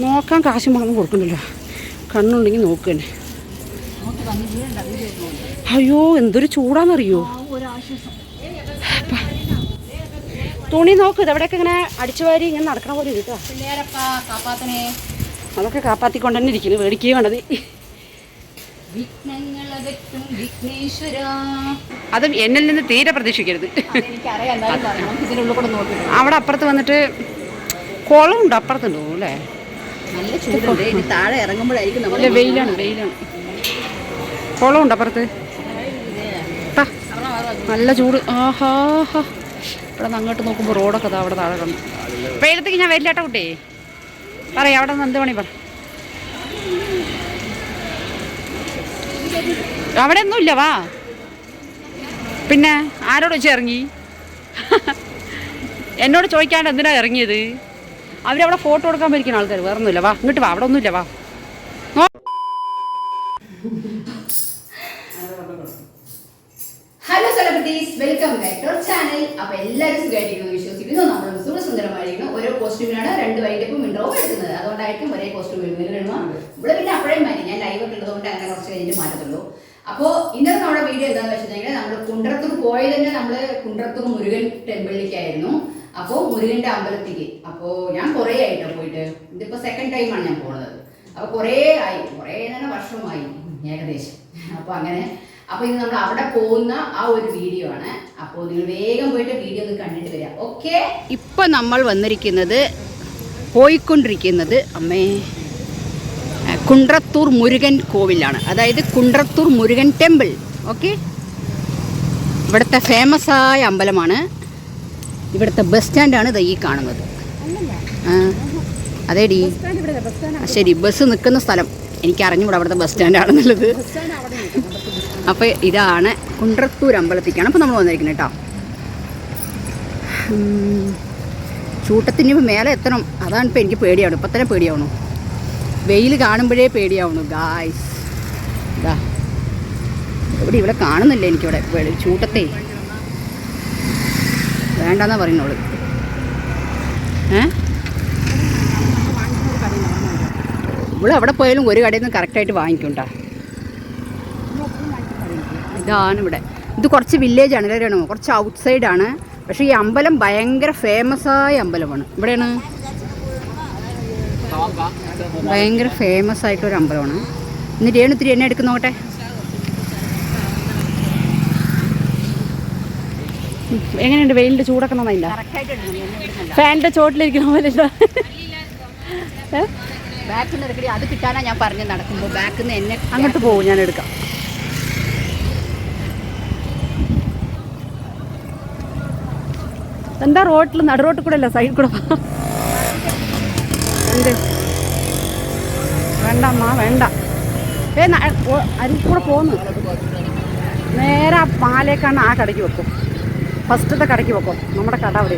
നോക്കാൻ കാശ് മാത്രം കൊടുക്കുന്നില്ല കണ്ണുണ്ടെങ്കിൽ നോക്കണേ അയ്യോ എന്തൊരു ചൂടാന്നറിയോ? തുണി നോക്ക് ഇതെവിടെയൊക്കെ ഇങ്ങനെ അടിച്ചു വാരി ഇങ്ങനെ നടക്കണ പോലെ കാപ്പാത്തനെ അതൊക്കെ കാപ്പാത്തിക്കൊണ്ട് തന്നെ ഇരിക്കുന്നു മേടിക്കുകയും വേണ്ടത്. അത് എന്നിൽ നിന്ന് തീരെ പ്രതീക്ഷിക്കരുത്. അവിടെ അപ്പുറത്ത് വന്നിട്ട് കുളമുണ്ട് അപ്പുറത്തുണ്ടോ അല്ലേ? നല്ല ചൂടുണ്ട്. ഇനി താഴെ ഇറങ്ങുമ്പോഴായിരിക്കും നമ്മൾ വെയിലാണ് വെയിലാണ്. അപ്പുറത്ത്? നല്ല ചൂട്. ആഹാ. ഇവിടെ നിന്ന് അങ്ങോട്ട് നോക്കുമ്പോൾ റോഡൊക്കെ താ അവിടെ താഴെ കണ്ടു വെയിലത്തേക്ക് ഞാൻ വരില്ല കേട്ടോ കുട്ടി. പറയാം അവിടെ നിന്ന് എന്ത് പണി പറ. അവിടെ ഒന്നുമില്ല വാ. പിന്നെ ആരോട് വെച്ച് ഇറങ്ങി? എന്നോട് ചോദിക്കാണ്ട് എന്തിനാ ഇറങ്ങിയത്? അവരവിടെ ഫോട്ടോ എടുക്കാൻ പോയിരിക്കുന്ന ആൾക്കാർ വേറെ ഒന്നുമില്ല വാ ഇങ്ങോട്ട് വാ. അവിടെ ഒന്നുമില്ല. വാ. Hello celebrities welcome back to channel അപ്പൊ എല്ലാവരും സുഖമായിട്ടിരിക്കുന്നു വിശ്വസിക്കുന്നു. നമ്മൾ സുഖസുന്ദരമായിരിക്കുന്നു. ഓരോ കോസ്റ്റ്യൂമിനാണ് രണ്ട് വൈകിട്ടും വിൻഡ്രോവും എടുക്കുന്നത്. അതുകൊണ്ടായിരിക്കും ഒരേ കോസ്റ്റ്യൂം ഇടുന്നത് ഇവിടെ പിന്നെ അപ്പോഴേ മാറ്റി ഞാൻ ലൈവ് ഒക്കെ ഉള്ളതുകൊണ്ട് അങ്ങനെ കുറച്ച് കഴിഞ്ഞിട്ട് മാറ്റത്തുള്ളൂ. അപ്പോൾ ഇന്നത്തെ നമ്മുടെ വീഡിയോ എന്താണെന്ന് വെച്ചിട്ടുണ്ടെങ്കിൽ നമ്മൾ കുണ്ടറത്തൂർ പോയത് തന്നെ നമ്മൾ കുണ്ടറത്തൂർ മുരുകൻ ടെമ്പിളിലേക്കായിരുന്നു അപ്പോൾ മുരുകന്റെ അമ്പലത്തിൽ അപ്പോൾ ഞാൻ കുറേ ആയിട്ടോ പോയിട്ട്. ഇതിപ്പോൾ സെക്കൻഡ് ടൈമാണ് ഞാൻ പോണത്. അപ്പോൾ കുറേ ആയി. കുറേ തന്നെ വർഷമായി ഏകദേശം. അപ്പോൾ അങ്ങനെ അപ്പോൾ ഇത് നമ്മൾ അവിടെ പോകുന്ന ആ ഒരു വീഡിയോ ആണ്. അപ്പോൾ നിങ്ങൾ വേഗം പോയിട്ട് വീഡിയോ ഒന്ന് കണ്ടിട്ട് വരാം ഓക്കെ ഇപ്പം നമ്മൾ വന്നിരിക്കുന്നത് പോയിക്കൊണ്ടിരിക്കുന്നത് അമ്മേ കുണ്ട്രത്തൂർ മുരുകൻ കോവിലാണ്. അതായത് കുണ്ട്രത്തൂർ മുരുകൻ ടെമ്പിൾ. ഓക്കെ ഇവിടുത്തെ ഫേമസ് ആയ അമ്പലമാണ്. ഇവിടുത്തെ ബസ് സ്റ്റാൻഡാണ് ഇത് ഈ കാണുന്നത്. അതേടി. ശരി ബസ് നിൽക്കുന്ന സ്ഥലം. എനിക്ക് അറിഞ്ഞൂടെ അവിടുത്തെ ബസ് സ്റ്റാൻഡാണെന്നുള്ളത്. അപ്പോൾ ഇതാണ് കുണ്ടർത്തൂർ അമ്പലത്തേക്കാണ് അപ്പോൾ നമ്മൾ വന്നിരിക്കുന്നത് കേട്ടോ. ചൂട്ടത്തിന് മേലെ എത്തണം. അതാണ് ഇപ്പം എനിക്ക് പേടിയാവണം ഇപ്പം തന്നെ പേടിയാവണു. വെയിൽ കാണുമ്പോഴേ പേടിയാവണു ഗായ്സ് ഇതാ ഇവിടെ ഇവിടെ കാണുന്നില്ല എനിക്കിവിടെ ചൂട്ടത്തെ. വേണ്ടെന്നാ പറയുന്നോൾ. ഏ? ഇവിടെ എവിടെ പോയാലും ഒരു കടയിൽ നിന്ന് കറക്റ്റായിട്ട് വാങ്ങിക്കൂട്ടാ കേട്ടോ ഇതാണ് ഇവിടെ. ഇത് കുറച്ച് വില്ലേജ് ആണ് ഇവിടെയാണോ കുറച്ച് ഔട്ട് സൈഡ് ആണ്. പക്ഷേ ഈ അമ്പലം ഭയങ്കര ഫേമസ് ആയ അമ്പലമാണ്. ഇവിടെയാണ്. ഭയങ്കര ഫേമസ് ആയിട്ടൊരു അമ്പലമാണ്. എന്നിട്ട് ഏണ് ഇത്തിരി എന്നെ എടുക്കുന്ന നോക്കട്ടെ. എങ്ങനെയുണ്ട് വെയിലിന്റെ ചൂടൊക്കെ നന്നായില്ല? ഫാനിന്റെ ചോട്ടിലിരിക്കുന്ന പോലെ? ബാക്കിൽ നിന്ന് എടുക്കടി അത് കിട്ടാനാ ഞാൻ പറഞ്ഞു നടക്കുമ്പോൾ ബാക്കിൽ നിന്ന് എന്നെ അങ്ങോട്ട് പോകും ഞാൻ എടുക്കാം. എന്താ റോട്ടിൽ നടു റോട്ടിൽ കൂടെ അല്ല സൈഡിൽ കൂടെ എന്ത്? വേണ്ട അമ്മ വേണ്ട. ഏ അരി കൂടെ പോന്നു. നേരെ ആ പാലേക്കാണ് ആ കടയ്ക്ക് വെക്കും. ഫസ്റ്റത്തെ കടയ്ക്ക് വെക്കും നമ്മുടെ കട അവിടെ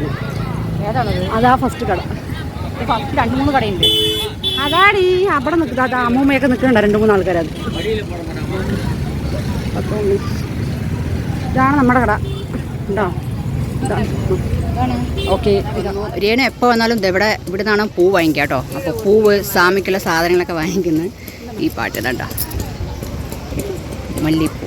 അതാ ഫസ്റ്റ് കട. ഫസ്റ്റ് രണ്ട് മൂന്ന് കടയുണ്ട്. അതാടി അവിടെ നിൽക്കുക അതാ അമ്മൂമ്മയൊക്കെ നിൽക്കണ്ട രണ്ട് മൂന്ന് ആൾക്കാരത് അപ്പോൾ ഇതാണ് നമ്മുടെ കട. ഉണ്ടോ ഓക്കെ രേണു എപ്പോൾ വന്നാലും ഇവിടെ ഇവിടെ നിന്നാണ് പൂ വാങ്ങിക്കുക കേട്ടോ. അപ്പോൾ പൂവ് സാമിക്കുള്ള സാധനങ്ങളൊക്കെ വാങ്ങിക്കുന്നത് ഈ പാട്ട് ഇതണ്ട മല്ലിപ്പൂ.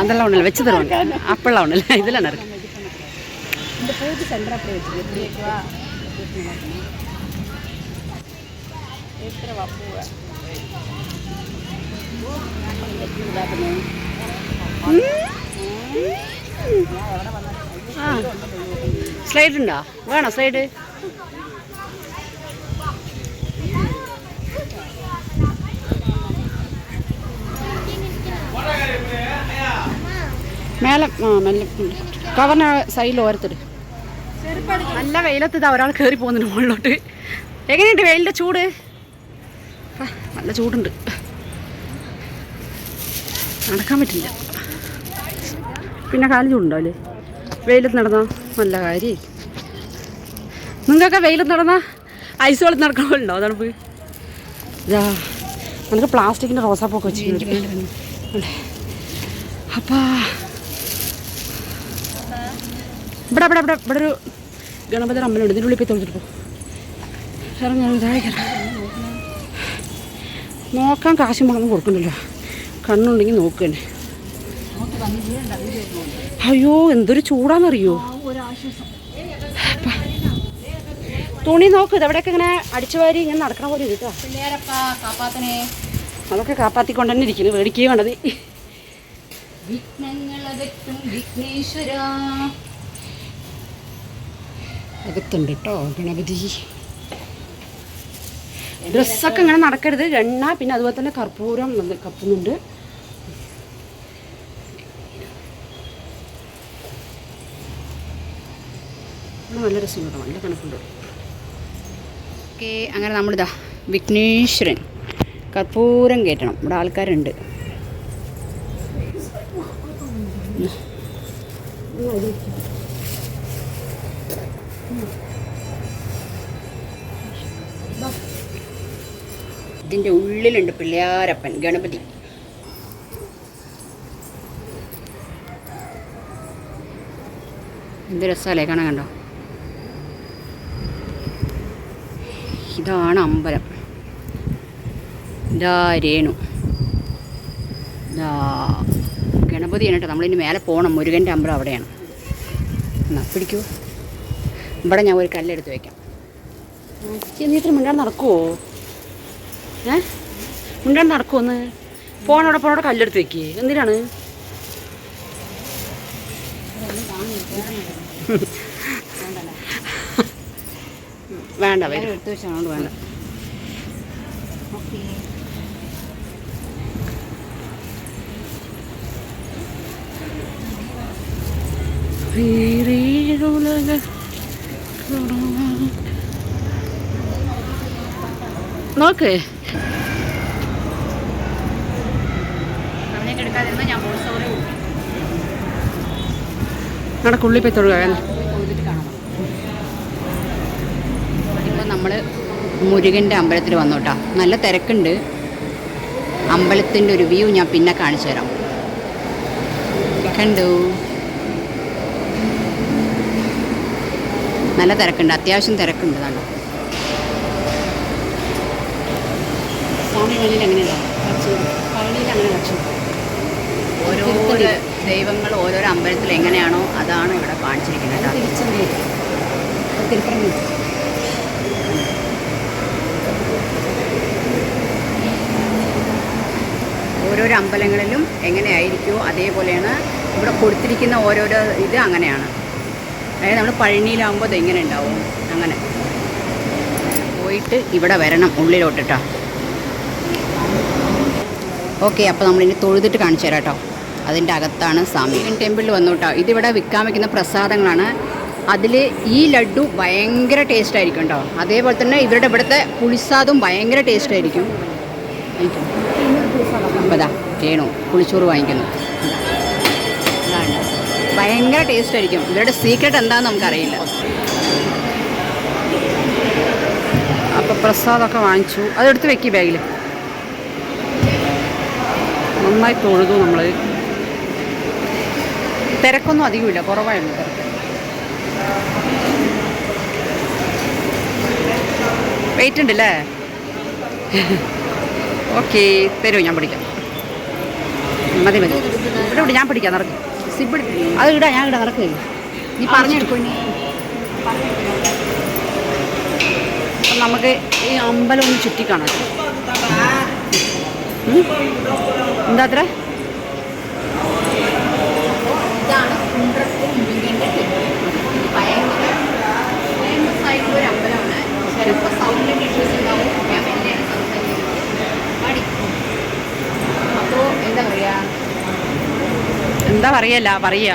அதெல்லாம் ஒன்றும் இல்லை வச்சு தருவாங்க அப்பெல்லாம் ஒன்றும் இல்லை இதெல்லாம் நான் இருக்கு. இந்த பூஜை சென்டர் அப்படி வச்சுருக்கா இருக்கிறவா ஸ்லைடுண்டா வேணாம் ஸ்லைடு. മേലെ ആ മെല്ലെ കവറിന് സൈഡിൽ ഓരത്തിട്. നല്ല വെയിലത്ത് ഇതാ ഒരാൾ കയറി പോകുന്നുണ്ട് മുകളിലോട്ട്. എങ്ങനെയുണ്ട് വെയിലിന്റെ ചൂട്? നല്ല ചൂടുണ്ട്. നടക്കാൻ പറ്റില്ല. പിന്നെ കാൽ ചൂടുണ്ടോ അല്ലേ വെയിലത്ത് നടന്നോ നല്ല കാര്യ. നിങ്ങൾക്കൊക്കെ വെയിലത്ത് നടന്നാ ഐസ് വെള്ളത്തിൽ നടക്കണമല്ലോ തണുപ്പ് ഇതാ നമുക്ക് പ്ലാസ്റ്റിക്കിന്റെ റോസാപ്പൊക്കെ വെച്ചിട്ടുണ്ട് അപ്പാ. ഇവിടെ ഇവിടെ ഇവിടെ ഇവിടെ ഒരു ഗണപതി അമ്പലമുണ്ട് ഇതിന്റെ ഉള്ളിൽ പോയി തൊഴുതിട്ട് പോ. ഇറങ്ങി ഇതായി നോക്കാൻ കാശും പണമൊന്നും കൊടുക്കണ്ടല്ലോ. കണ്ണുണ്ടെങ്കിൽ നോക്കുക തന്നെ. അയ്യോ എന്തൊരു ചൂടാന്നറിയോ? തുണി നോക്ക്. ഇതെവിടെയൊക്കെ ഇങ്ങനെ അടിച്ചു വാരി ഇങ്ങനെ നടക്കണ പോലെ കേട്ടോ. അതൊക്കെ കാപ്പാത്തിക്കൊണ്ട് തന്നെ ഇരിക്കുന്നു മേടിക്കുകയും വേണ്ടത് വിഘ്നേശ്വര. അകത്തുണ്ട് കേട്ടോ ഗണപതി. ഡ്രസ്സൊക്കെ ഇങ്ങനെ നടക്കരുത്. എണ്ണ പിന്നെ അതുപോലെ തന്നെ കർപ്പൂരം കപ്പുന്നുണ്ട് ഇവിടെ നല്ല രസം കേട്ടോ നല്ല കണക്കുണ്ട് ഓക്കെ അങ്ങനെ നമ്മളിതാ വിഘ്നേശ്വരൻ. കർപ്പൂരം കയറ്റണം. ഇവിടെ ആൾക്കാരുണ്ട്. ഇതിന്റെ ഉള്ളിലുണ്ട് പിള്ളയാരപ്പൻ ഗണപതി. എന്ത് രസമല്ലേ കാണാൻ കണ്ടോ? ഇതാണ് അമ്പലം. ഇതാ രേണു. ഇതാ ഗണപതി കേട്ടോ നമ്മളിനി മേലെ പോകണം മുരുകന്റെ അമ്പലം അവിടെയാണ്. എന്നാ പിടിക്കൂ. ഇവിടെ ഞാൻ ഒരു കല്ലെടുത്ത് വയ്ക്കാം നീ ഇത്ര മുണ്ടാൻ നടക്കുവോ? ഏ? മുണ്ടാൻ നടക്കുമോന്ന് പോണവിടെ പോണവിടെ കല്ലെടുത്ത് വെക്കേ. എന്തിനാണ്? വേണ്ട വേണ്ട. എടുത്ത് വെച്ചാണോണ്ട് വേണ്ട. സൗകര്യം കൊടുക്കും നടക്കുള്ളി പോയി തൊഴുക ഇപ്പോൾ നമ്മൾ മുരുകന്റെ അമ്പലത്തിൽ വന്നോട്ടാ. നല്ല തിരക്കുണ്ട്. അമ്പലത്തിന്റെ ഒരു വ്യൂ ഞാൻ പിന്നെ കാണിച്ചു തരാം. കണ്ടു? നല്ല തിരക്കുണ്ട് അത്യാവശ്യം തിരക്കുണ്ട് കണ്ടോ? സ്വാമി പള്ളിയിൽ അങ്ങനെ ഓരോ ദൈവങ്ങൾ ഓരോരോ അമ്പലത്തിൽ എങ്ങനെയാണോ അതാണ് ഇവിടെ കാണിച്ചിരിക്കുന്നത് തിരുപ്പറമ്പ് ഓരോരോ അമ്പലങ്ങളിലും എങ്ങനെയായിരിക്കുമോ അതേപോലെയാണ് ഇവിടെ കൊടുത്തിരിക്കുന്ന ഓരോരോ ഇത് അങ്ങനെയാണ്. അതായത് നമ്മൾ പഴനിയിലാകുമ്പോൾ അത് എങ്ങനെ ഉണ്ടാവും അങ്ങനെ. പോയിട്ട് ഇവിടെ വരണം ഉള്ളിലോട്ടിട്ടോ. ഓക്കെ അപ്പോൾ നമ്മളിനി തൊഴുതിട്ട് കാണിച്ചു തരാം കേട്ടോ. അതിന്റെ അകത്താണ് സ്വാമി. ടെമ്പിളിൽ വന്നു കേട്ടോ. ഇതിവിടെ വിൽക്കാൻ വയ്ക്കുന്ന പ്രസാദങ്ങളാണ്. അതിൽ ഈ ലഡു ഭയങ്കര ടേസ്റ്റ് ആയിരിക്കും കേട്ടോ. അതേപോലെ തന്നെ ഇവരുടെ ഇവിടുത്തെ പുളിസാദും ഭയങ്കര ടേസ്റ്റ് ആയിരിക്കും. അപ്പോൾ കേണു. പുളിച്ചോറ് വാങ്ങിക്കുന്നു. ഭയങ്കര ടേസ്റ്റ് ആയിരിക്കും. ഇവരുടെ സീക്രട്ട് എന്താണെന്ന് നമുക്കറിയില്ല. അപ്പോൾ പ്രസാദമൊക്കെ വാങ്ങിച്ചു. അതെടുത്ത് വെക്കി ബാഗിൽ നന്നായി തൊഴുതു നമ്മൾ തിരക്കൊന്നും അധികമില്ല. കുറവായിരുന്നു തിരക്ക്. വെയിറ്റ് ഉണ്ടല്ലേ? ഓക്കെ തരുമോ ഞാൻ പിടിക്കാം മതി മതി. ഇവിടെ ഞാൻ പിടിക്കാം നടക്കും. സിബിൾ അത് ഇടാ ഞാൻ ഇടാ നടക്കുക നീ പറഞ്ഞെടുക്കും. അപ്പം നമുക്ക് ഈ അമ്പലം ഒന്ന് ചുറ്റിക്കാണോ. എന്താ അത്ര ഇതാണ് കുണ്ട്രപ്പും മുരുകന്റെ ടെമ്പിൾ ഭയങ്കര ഫേമസ് ആയിട്ടുള്ള ഒരു അമ്പലമാണ് ചിലപ്പോൾ സൗണ്ടിന്റെ ഇഷ്യൂസ് ഉണ്ടാവും ഞാൻ മെല്ലെയാണ് സംസാരിക്കുന്നത് പാടി അപ്പോൾ എന്താ പറയുക എന്താ പറയല്ല പറയുക.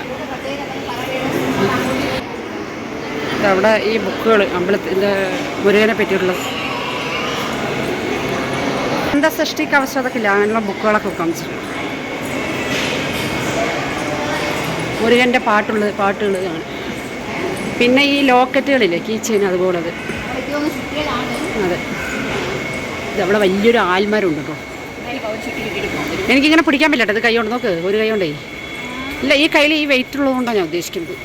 അവിടെ ഈ ബുക്കുകൾ അമ്പലത്തിന്റെ മുരുകനെ പറ്റിയിട്ടുള്ളത് എന്താ സൃഷ്ടിക്ക് അവസ്ഥതൊക്കെ ഇല്ല അങ്ങനെയുള്ള ബുക്കുകളൊക്കെ കാണിച്ചിട്ടുണ്ട് മുരുകന്റെ പാട്ടുള്ളത് പാട്ടുകൾ കാണും. പിന്നെ ഈ ലോക്കറ്റുകളില്ലേ കീ ചെയിൻ അതുപോലെ അത്. അതെ ഇതവിടെ വലിയൊരു ആൽമാരുണ്ട് കേട്ടോ. എനിക്കിങ്ങനെ പിടിക്കാൻ പറ്റില്ല ഇത് കൈ കൊണ്ട് നോക്ക് ഒരു കൈ കൊണ്ടേ. ഇല്ല ഈ കയ്യിൽ ഈ വെയിറ്റ് ഉള്ളതുകൊണ്ടാണ് ഞാൻ ഉദ്ദേശിക്കുന്നത്.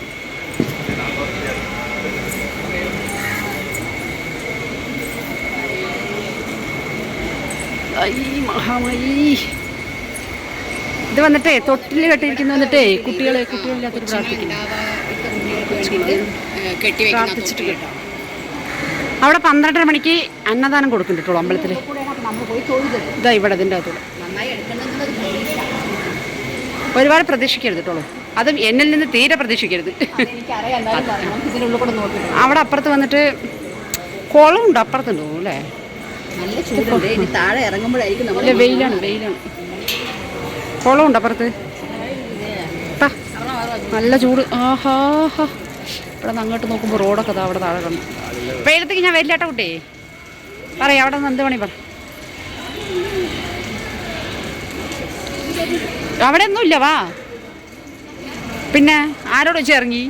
ഇത് വന്നിട്ടേ തൊട്ടിൽ കെട്ടിയിരിക്കുന്ന വന്നിട്ടേ കുട്ടികളെ കെട്ടി കേട്ടോ. അവിടെ പന്ത്രണ്ടര മണിക്ക് അന്നദാനം കൊടുക്കുന്നുണ്ടോ അമ്പലത്തിൽ നമ്മൾ ഇതാ ഇവിടെ അതിന്റെ അകത്തൂടെ. ഒരുപാട് പ്രതീക്ഷിക്കരുത് കേട്ടോ അതും എന്നിൽ നിന്ന് തീരെ പ്രതീക്ഷിക്കരുത്. അവിടെ അപ്പുറത്ത് വന്നിട്ട് കുളമുണ്ട് അപ്പുറത്തുണ്ടോ അല്ലേ? താഴെ ഇറങ്ങുമ്പോഴായിരിക്കും വെയിലാണ് വെയിലാണ്. കുളമുണ്ട് അപ്പുറത്ത്. നല്ല ചൂട്. ആഹാ. ഇവിടെ നിന്ന് അങ്ങോട്ട് നോക്കുമ്പോൾ റോഡൊക്കെ അതാ അവിടെ താഴെ കണ്ടു വെയിലത്തേക്ക് ഞാൻ വരില്ല കേട്ടോ കുട്ടിയെ. പറയാം അവിടെ നിന്ന് എന്ത് പണി പറ. അവിടെ ഒന്നുമില്ല വാ. പിന്നെ ആരോട് വെച്ച് ഇറങ്ങി?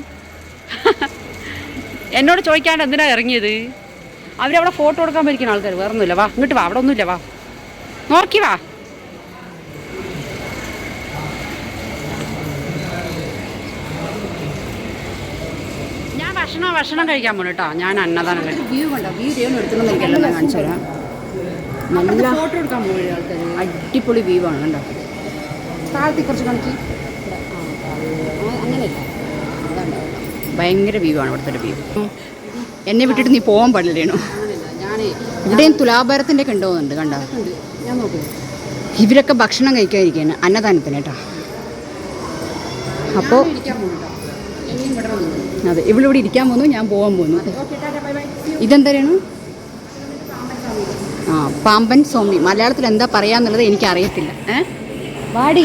എന്നോട് ചോദിക്കാണ്ട് എന്തിനാ ഇറങ്ങിയത്? അവരവിടെ ഫോട്ടോ എടുക്കാൻ പറ്റിക്കുന്ന ആൾക്കാർ വേറെ ഒന്നുമില്ല വാ. ഇങ്ങോട്ട് വാ അവിടെ ഒന്നുമില്ല വാ. നോക്കി വാ. ഞാൻ ഭക്ഷണം ഭക്ഷണം കഴിക്കാൻ പോണു കേട്ടോ. ഞാൻ അന്നദാനം കഴിക്കും വ്യൂ കണ്ടോ? വ്യൂ ചെയ്യണം എടുക്കണം എനിക്കെല്ലാം കാണിച്ചു തരാം നല്ല ഫോട്ടോ എടുക്കാൻ ആൾക്കാർ അടിപൊളി വ്യൂ ആണ് കണ്ടോ? താഴത്തി കുറച്ച് കണക്കി. അങ്ങനെയല്ല ഭയങ്കര വ്യൂ ആണ് ഇവിടുത്തെ ഒരു വ്യൂ എന്നെ വിട്ടിട്ട് നീ പോകാൻ പാടില്ലേണോ ഇവിടെയും തുലാഭാരത്തിന്റെ ഒക്കെ ഉണ്ടോന്നുണ്ട് കണ്ടോ? ഇവരൊക്കെ ഭക്ഷണം കഴിക്കാതിരിക്കുകയാണ് അന്നദാനത്തിന് കേട്ടോ. അപ്പോൾ അതെ ഇവളിവിടെ ഇരിക്കാൻ പോന്നു ഞാൻ പോകാൻ പോന്നു. ഇതെന്താണ് ആ പാമ്പൻ സ്വാമി. മലയാളത്തിൽ എന്താ പറയാന്നുള്ളത് എനിക്കറിയത്തില്ല. ഏ? വാടി.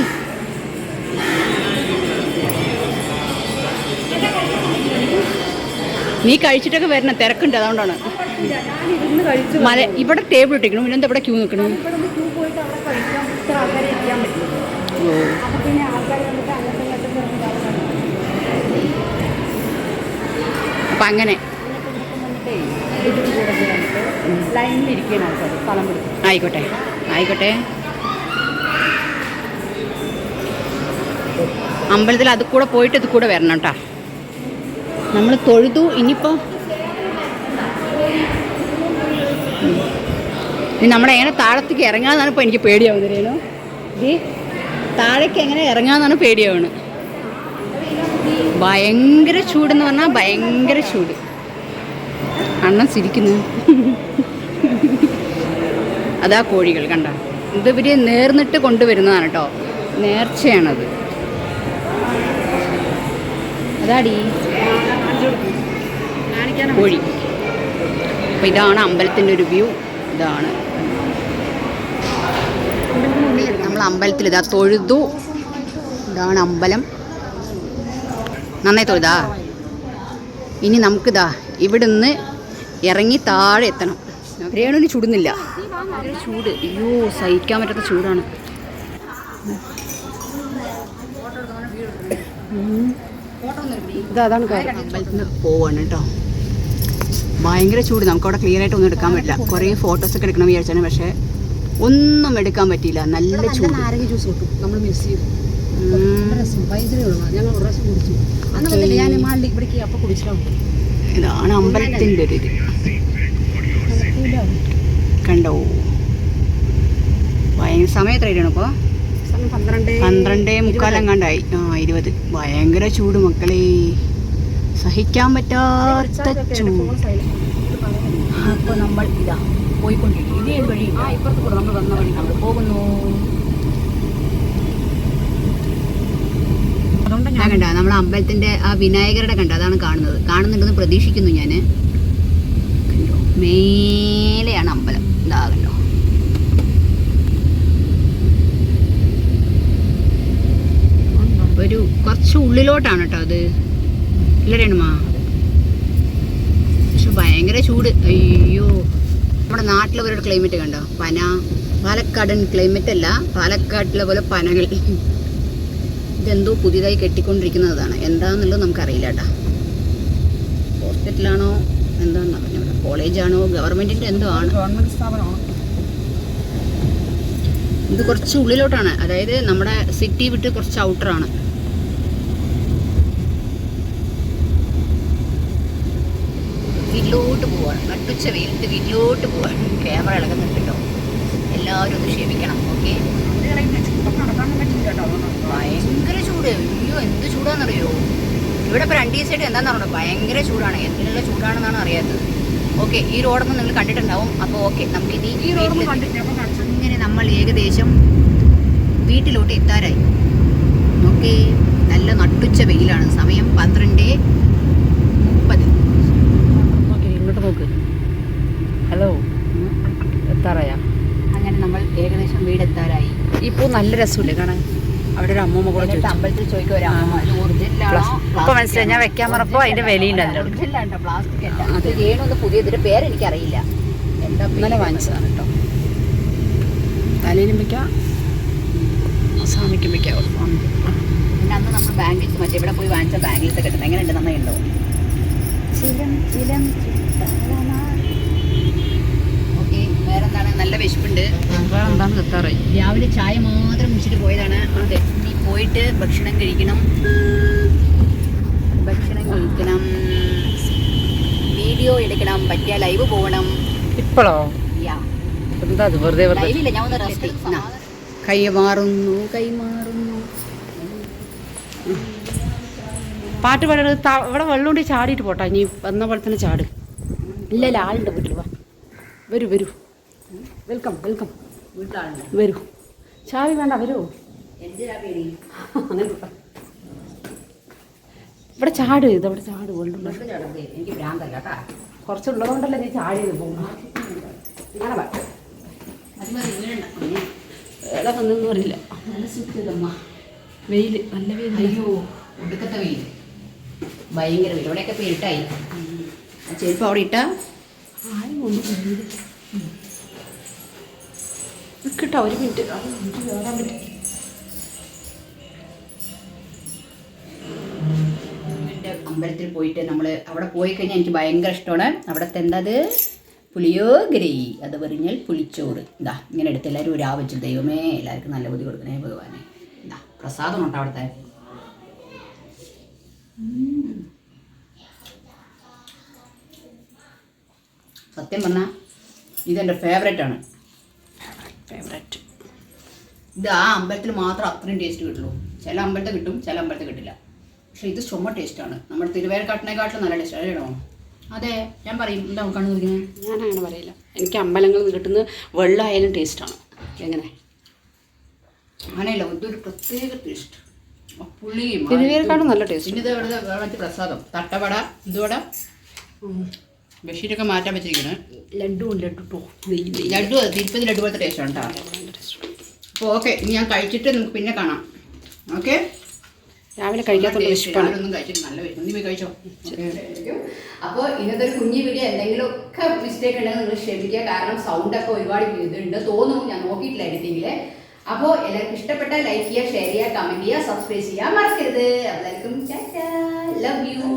നീ കഴിച്ചിട്ടൊക്കെ വരണം തിരക്കുണ്ട് അതുകൊണ്ടാണ്. മല ഇവിടെ ടേബിൾ ഇട്ടിരിക്കണം പിന്നെന്താ ഇവിടെ ക്യൂ നിൽക്കണം? അപ്പൊ അങ്ങനെ. ആയിക്കോട്ടെ പോയിട്ട് അമ്പലത്തിൽ അത് കൂടെ പോയിട്ട് ഇത് കൂടെ വരണം കേട്ടോ നമ്മൾ തൊഴുതു ഇനിയിപ്പോൾ നമ്മുടെ എങ്ങനെ താഴത്തേക്ക് ഇറങ്ങാന്നാണ് ഇപ്പോൾ എനിക്ക് പേടിയാവുന്നത് രേണു ഈ താഴേക്ക് എങ്ങനെ ഇറങ്ങാന്നാണ് പേടിയാവുന്നത്. ഭയങ്കര ചൂടെന്ന് പറഞ്ഞാൽ ഭയങ്കര ചൂട്. അണ്ണൻ ചിരിക്കുന്നു. അതാ കോഴികൾ കണ്ട? ഇത് ഇവർ നേർന്നിട്ട് കൊണ്ടുവരുന്നതാണ് കേട്ടോ നേർച്ചയാണത്. അതാടി. കോഴി. അപ്പോൾ ഇതാണ് അമ്പലത്തിന്റെ ഒരു വ്യൂ. ഇതാണ്. നമ്മൾ അമ്പലത്തിൽ ഇതാ തൊഴുതു. ഇതാണ് അമ്പലം. നന്നായി തൊഴുതാ. ഇനി നമുക്കിതാ ഇവിടുന്ന് ഇറങ്ങി താഴെ എത്തണം. രേണുവിന് ചുടുന്നില്ല. ചൂട്. അയ്യോ സഹിക്കാൻ പറ്റാത്ത ചൂടാണ്. ഇത് അതാണ് കാര്യം അമ്പലത്തിൽ നിന്ന് പോവാണ് കേട്ടോ ഭയങ്കര ചൂട്. നമുക്ക് അവിടെ ക്ലിയർ ആയിട്ട് ഒന്നും എടുക്കാൻ പറ്റില്ല. കുറേ ഫോട്ടോസ് ഒക്കെ എടുക്കണം വിചാരിച്ചാണ്. പക്ഷേ ഒന്നും എടുക്കാൻ പറ്റിയില്ല. നല്ല ചൂട്. നാരങ്ങ ജ്യൂസ് കിട്ടും. നമ്മൾ മിസ് ചെയ്തു ഞങ്ങൾ ഒരു പ്രാവശ്യം കുടിച്ചു. അന്ന് വന്നില്ല? ഞാൻ മാളിൽ ഇവിടേക്ക് അപ്പം കുടിച്ചിട്ടാവും ഇതാണ് അമ്പലത്തിന്റെ ഒരു ഇത്. കണ്ടോ? ഭയങ്കര സമയം എത്രയാണ് ഇപ്പോൾ പന്ത്രണ്ട് മുക്കാലെങ്ങാണ്ടായി. ആ ഇരുപത്. ഭയങ്കര ചൂട് മക്കളെ. സഹിക്കാൻ പറ്റാത്ത ചൂട്. അപ്പോൾ നമ്മൾ ഇതാ പോയിക്കൊണ്ടിരിക്കും ഇത് ഏത് വഴി ആ ഇപ്പുറത്ത് കൂടെ നമ്മൾ വന്ന വഴി നമ്മൾ പോകുന്നു. അതുകൊണ്ട് ഞാൻ കണ്ട? നമ്മളെ അമ്പലത്തിന്റെ ആ വിനായകരുടെ കണ്ട? അതാണ് കാണുന്നത്. കാണുന്നുണ്ടെന്ന് പ്രതീക്ഷിക്കുന്നു ഞാൻ കണ്ടോ? മേലെയാണ് അമ്പലം. ഇതാ കണ്ടോ? ഒരു കുറച്ച് ഉള്ളിലോട്ടാണ് കേട്ടോ അത്. ഇല്ല രണ്ടുമാ പക്ഷെ ഭയങ്കര ചൂട്. അയ്യോ. നമ്മുടെ നാട്ടിലെ ഒരു ക്ലൈമറ്റ് കണ്ടോ? പന. പാലക്കാടൻ ക്ലൈമറ്റ് അല്ല പാലക്കാട്ടിലെ പോലെ പനകൾ. ഇതെന്തോ പുതിയതായി കെട്ടിക്കൊണ്ടിരിക്കുന്നതാണ്. എന്താണെന്നുള്ളത് നമുക്കറിയില്ല കേട്ടോ. ഹോസ്പിറ്റലാണോ എന്താണെന്നാ അറിഞ്ഞൂടാ കോളേജാണോ ഗവൺമെന്റിന്റെ എന്തോ ആണ്. സ്ഥാപനമാണ്? ഇത് കുറച്ച് ഉള്ളിലോട്ടാണ്. അതായത് നമ്മുടെ സിറ്റി വിട്ട് കുറച്ച് ഔട്ടറാണ്. വീട്ടിലോട്ട് പോവാണ്. നട്ടുച്ച വെയിലത്ത് വീട്ടിലോട്ട് പോവാണ്. ക്യാമറ ഇളകുന്നുണ്ടല്ലോ എല്ലാവരും ഒന്ന് ക്ഷമിക്കണം ഓക്കെ കേട്ടോ. ഭയങ്കര ചൂട്. അയ്യോ എന്ത് ചൂടാണെന്നറിയോ ഇവിടെ ഇപ്പോൾ രണ്ട് ദിവസമായിട്ട് എന്താണെന്ന് പറഞ്ഞു ഭയങ്കര ചൂടാണ്. എന്തിനുള്ള ചൂടാണെന്നാണ് അറിയാത്തത്. ഓക്കെ ഈ റോഡൊന്നും നിങ്ങൾ കണ്ടിട്ടുണ്ടാവും. അപ്പോൾ ഓക്കെ നമുക്ക് ഇനി ഈ അങ്ങനെ നമ്മൾ ഏകദേശം വീട്ടിലോട്ട് എത്താറായി. ഓക്കെ നല്ല നട്ടുച്ച വെയിലാണ്. സമയം പന്ത്രണ്ട് മുപ്പത് നോക്കി ഇങ്ങോട്ട് നോക്ക് ഹലോ എത്താറായാ അങ്ങനെ നമ്മൾ ഏകദേശം വീടെത്താറായി. ഈ പൂ നല്ല രസമില്ലേ കാണാൻ? അവിടെ ഒരു അമ്മൂമ്മ കൂടെ ചോദിച്ചു. അമ്പലത്തിൽ ചോദിക്കും ഒരു അമ്മ ഒറിജിനലാണോ മനസ്സിലായി ഞാൻ വെക്കാൻ പറഞ്ഞപ്പോ അതിന്റെ വിലയുണ്ട് ഒറിജിനലാണ് പ്ലാസ്റ്റിക് അല്ല അത്. ഏണൊന്ന് പുതിയ ഇതിന്റെ പേര് എനിക്കറിയില്ല. എന്താ ഇന്നലെ വാങ്ങിച്ചതാണ് കേട്ടോ. തലയിലും വയ്ക്കാം സ്വാമിക്കും പിന്നെ അന്ന് നമ്മൾ ബാംഗിൾസ് മറ്റേ ഇവിടെ പോയി വാങ്ങിച്ച ബാംഗിൾസ് കിട്ടുന്നത് എങ്ങനെയുണ്ട് നന്നായിട്ടുണ്ടോ ചിലം ചിലം ഓക്കെ വേറെന്താണ്? നല്ല വിശപ്പുണ്ട്. എന്താണ് എത്താറായി രാവിലെ ചായ മാത്രം കുടിച്ചിട്ട് പോയതാണ്. അതെ നീ പോയിട്ട് ഭക്ഷണം കഴിക്കണം. ഭക്ഷണം കഴിക്കണം. വീഡിയോ എടുക്കണം. പറ്റിയ ലൈവ് പോകണം ഇപ്പോഴോ എന്താ വെറുതെ വെറുതെ? ലൈവില്ല ഞാൻ ഒന്ന് റെസ്റ്റ് കൈമാറുന്നു കൈമാറുന്നു പാട്ട് പാടുന്നത് ഇവിടെ വെള്ളം കൊണ്ട് ചാടിയിട്ട് പോട്ടെ. ഇനി വന്ന പോലെ തന്നെ ചാട്. ഇല്ല ആളുണ്ട് വീട്ടിൽ വാ. വരൂ വരൂ. വെൽക്കം വെൽക്കം വീട്ടിലാളുണ്ട് വരൂ. ചാവി വേണ്ട വരൂ. എന്തിനാ പേടി അങ്ങനെ ഇവിടെ ചാട് ഇത് അവിടെ ചാട് വേണ്ട എനിക്ക് ഭ്രാന്തല്ല കേട്ടാ. കുറച്ചുള്ളതുകൊണ്ടല്ലേ നീ ചാടി പോകും അങ്ങനെ വാ. അത് മതി വീഴണ്ട പിന്നെ ഏതാ അറിയില്ല. നല്ല സുഖിതമ്മ വെയിൽ നല്ല വെയിൽ അയ്യോ ഒടുക്കത്തെ വെയിൽ ഭയങ്കര വെയിൽ ഇവിടെയൊക്കെ പേരിട്ടായി ചെരുപ്പ് അവിടെ ഇട്ടാ? ആരും ഒന്നും വെയിൽ കിട്ടാ ഒരു മിനിറ്റ്. കയറാൻ പറ്റും. അമ്പലത്തിൽ പോയിട്ട് നമ്മൾ അവിടെ പോയി കഴിഞ്ഞാൽ എനിക്ക് ഭയങ്കര ഇഷ്ടമാണ്. അവിടുത്തെ പുളിയോ പുളിയോഗരി. അത് പറഞ്ഞാൽ പുളിച്ചോറ്. ഇതാ ഇങ്ങനെ എടുത്ത് എല്ലാവരും ഒരു വെച്ചു ദൈവമേ എല്ലാവർക്കും നല്ല ബുദ്ധി കൊടുക്കണേ ഭഗവാനെ. ഇതാ പ്രസാദം ഉണ്ടോ അവിടുത്തെ? സത്യം പറഞ്ഞാൽ ഇതെന്റെ ഫേവറേറ്റ് ആണ്. ഫേവറേറ്റ് ഇത് ആ അമ്പലത്തിൽ മാത്രം അത്രയും ടേസ്റ്റ് കിട്ടുള്ളൂ. ചില അമ്പലത്തിൽ കിട്ടും ചില അമ്പലത്തിൽ കിട്ടില്ല. പക്ഷേ ഇത് ചുമ ടേസ്റ്റാണ് നമ്മുടെ തിരുവേൽക്കാട്ടിനെക്കാട്ടിലും നല്ല ടേസ്റ്റ് അതെ ഞാൻ പറയും. എന്താ കണ്ണു ഞാൻ ഞാനങ്ങനെ പറയില്ല. എനിക്ക് അമ്പലങ്ങളിൽ കിട്ടുന്ന വെള്ളമായാലും ടേസ്റ്റാണ് എങ്ങനെ? അങ്ങനെയല്ല ഇതൊരു പ്രത്യേക ടേസ്റ്റ് പുള്ളിയും തിരുവേൽക്കാട് നല്ല ടേസ്റ്റ് പിന്നെ ഇത് ഇവിടുത്തെ പ്രസാദം. തട്ടവട ഇതുവട? ബഷീരൊക്കെ മാറ്റാൻ വെച്ചിരിക്കുന്നത് ലഡു ലഡു ട്ടോ. നെയ്യ് നെയ്യ് ലഡു തിരുപ്പതി ലഡു പോലത്തെ ടേസ്റ്റ് ഉണ്ടോ. അപ്പോൾ ഓക്കെ ഇനി ഞാൻ കഴിച്ചിട്ട് നമുക്ക് പിന്നെ കാണാം. ഓക്കെ രാവിലെ കഴിക്കാത്തോണ്ട് വിശപ്പാണ്. ഒന്നും കഴിച്ചിട്ട് നല്ല വിശപ്പ്. നീ പോയി കഴിച്ചോ? അപ്പോൾ ഇന്നത്തെ ഒരു കുഞ്ഞു വീഡിയോ എന്തെങ്കിലും ഒക്കെ മിസ്റ്റേക്ക് ഉണ്ടെങ്കിൽ നിങ്ങൾ ക്ഷമിക്കുക. കാരണം സൗണ്ട് ഒക്കെ ഒരുപാട് ഇതുണ്ട്. തോന്നും. ഞാൻ നോക്കിയിട്ടില്ല എഡിറ്റിങ്ങിൽ അപ്പോൾ എല്ലാവർക്കും ഇഷ്ടപ്പെട്ട ലൈക്ക് ചെയ്യുക ഷെയർ ചെയ്യുക കമന്റ് ചെയ്യുക സബ്സ്ക്രൈബ് ചെയ്യുക. മറക്കരുത്. എല്ലാവർക്കും ലവ് യു